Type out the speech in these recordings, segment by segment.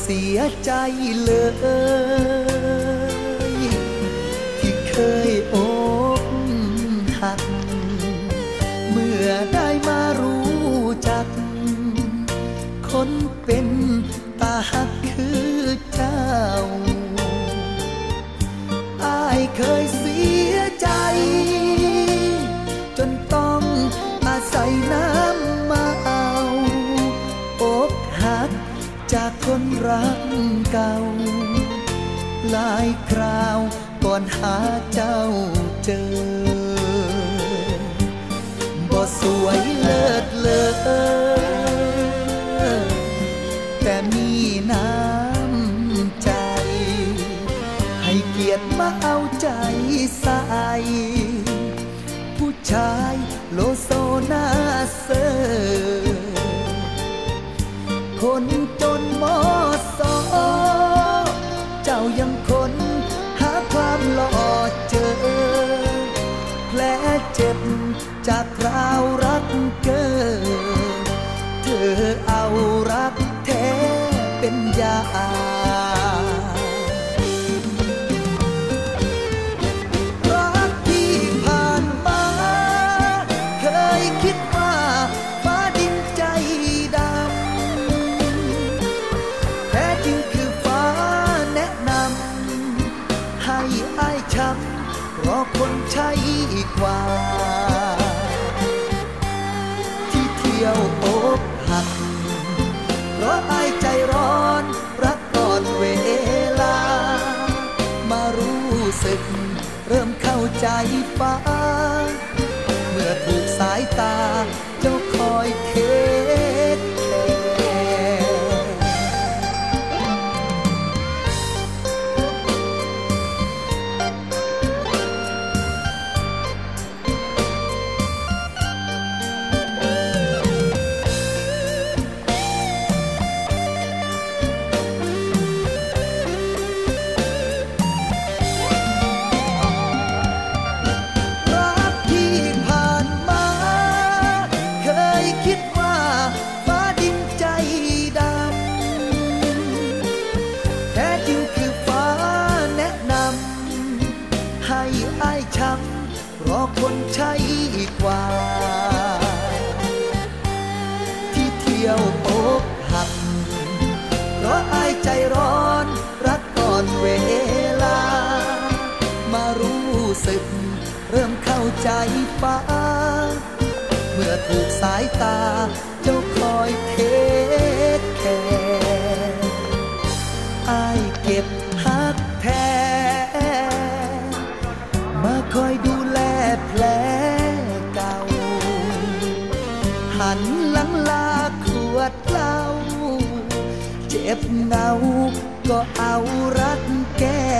เสียใจเลยที่เคยอกหัก เมื่อได้มารู้จัก คนเป็นตาหักคือเจ้า คนรักเก่า หลายคราวก่อนหาเจ้าเจอ บ่สวยเลิศเลอแต่มีน้ำใจ ให้เกียรติมาเอาใจใส่ผู้ชายโลโซนาเซอ จ ให้อ้ายช้ำเพราะคนใช่กว่า ที่เที่ยวอกหัก เพราะอายใจร้อนรักก่อนเวลา มารู้สึก เริ่มเข้าใจฟ้า เมื่อถูกสายตา คิดว่าฟ้าดินใจดำแท้จริงคือฟ้าแนะนำให้อ้ายช้ำราะคนใช่กว่า ที่เที่ยวอกหักเพราะอายใจร้อนรักก่อนเวลา มารู้สึก เริ่มเข้าใจฟ้า ถูกสายตา เจ้าคอยเทคแคร์ไอเก็บหักแท้ มาคอยดูแลแผลเก่า หันหลังลาขวดเหล้าเจ็บเหงา ก็เอารักแก้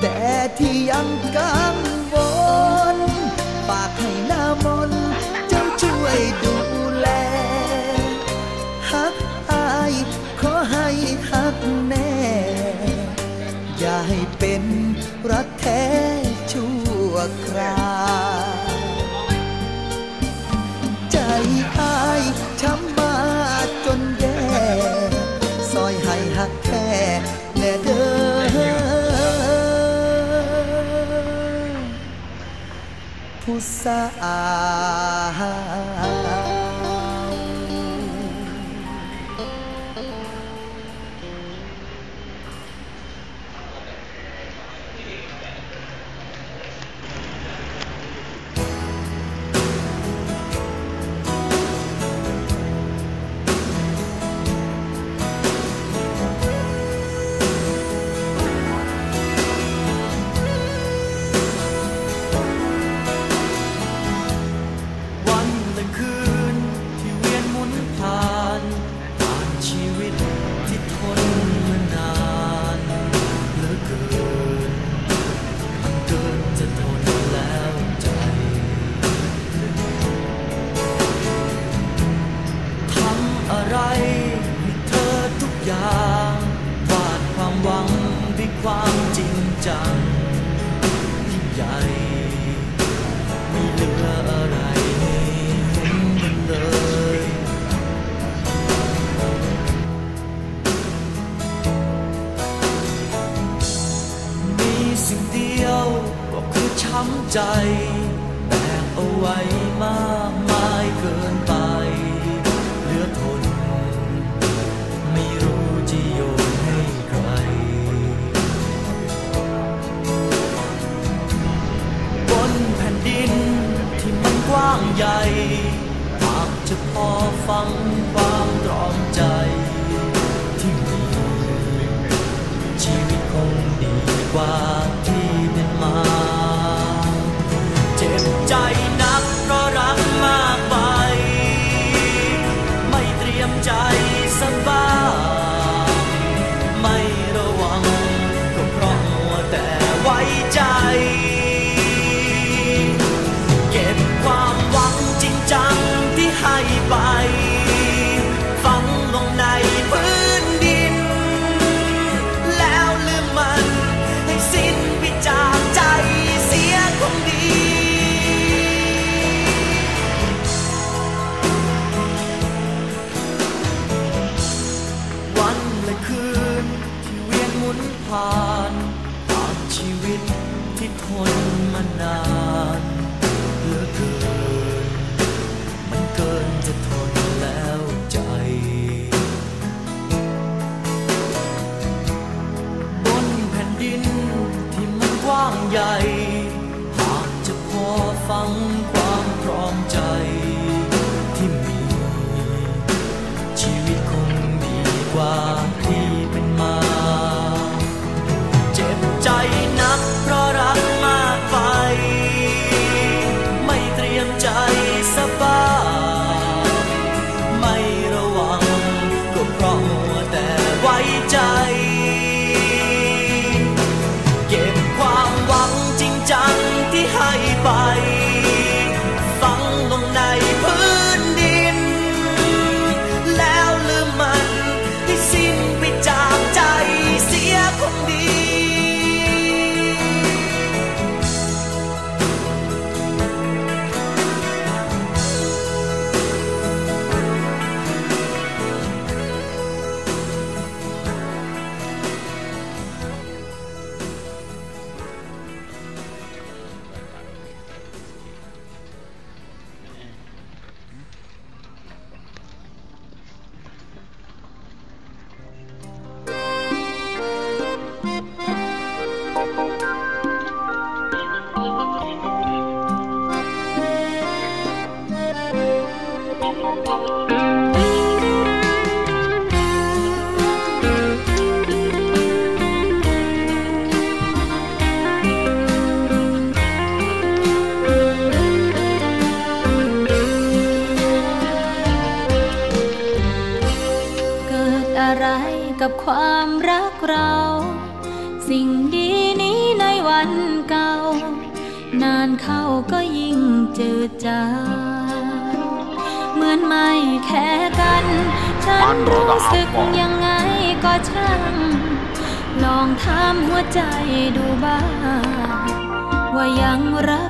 แต่ที่ยังกังวล อย่าให้เป็นรักแท้ชั่วคราวใจอายช้ำมาจนแย่ซอยให้หักแค่แน่เด้อผู้สาว และคืนที่เวียนหมุนผ่านผ่านชีวิตที่ทนมานานเหลือเกินมันเกินจะทนแล้วใจ ทำอะไรให้เธอทุกอย่างำใจ แบกเอาไว้มากมายเกินไป เหลือทน ไม่รู้จะโยนให้ใคร บนแผ่นดินที่มันกว้างใหญ่หากจะพอฟังความตรอมใจที่มีชีวิตคงดีกว่า อะไรกับความรักเรา สิ่งดีนี้ในวันเก่า นานเข้าก็ยิ่งเจืดจางเหมือนไม่แค่กัน ฉันรู้สึกยังไงก็ช่าง ลองถามหัวใจดูบ้าง ว่ายังรัก